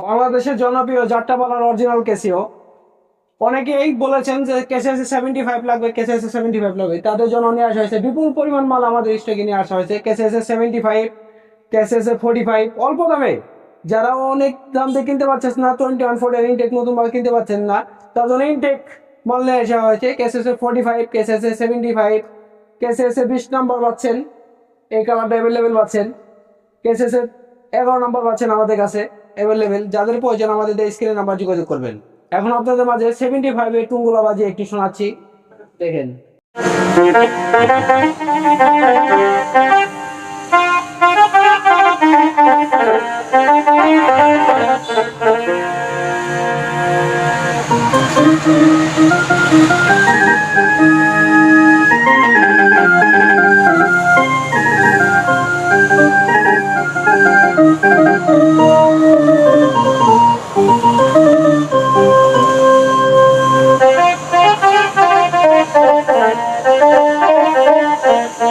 বাংলাদেশের জনপ্রিয় জাট্টাপালার original Casio অনেকেই বলেছেন যে কেসে এসে সেভেন্টি ফাইভ লাগবে কেসে সেভেন্টি ফাইভ লাগবে। তাদের জন্য নিয়ে আসা হয়েছে বিপুল পরিমাণ মাল আমাদের স্টকে নিয়ে আসা হয়েছে। কেসে এসে সেভেন্টি ফাইভ কেসে এসে ফোর্টি ফাইভ অল্প দামে। যারা অনেক দাম দিয়ে কিনতে পারছেন না টোয়েন্টি ওয়ান ফোর্টি ইনটেক নতুন মাল কিনতে পারছেন না, তার জন্য ইনটেক মাল নিয়ে আসা হয়েছে। কেসে এসে ফোর্টি ফাইভ কেসে এসে সেভেন্টি ফাইভ কেসে এসে বিশ নাম্বার পাচ্ছেন, এই কালারটা অ্যাভেলেবেল পাচ্ছেন। কেসে এসে এগারো নাম্বার পাচ্ছেন আমাদের কাছে অ্যাভেলেবেল যাদের প্রয়োজন আমাদের স্ক্রিনে নাম্বার যোগাযোগ করবেন। এখন আপনাদের মাঝে সেভেন্টি ফাইভের টুঙ্গুলা বাজে একটি শোনাচ্ছি। দেখেন।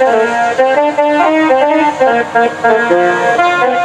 Thank you.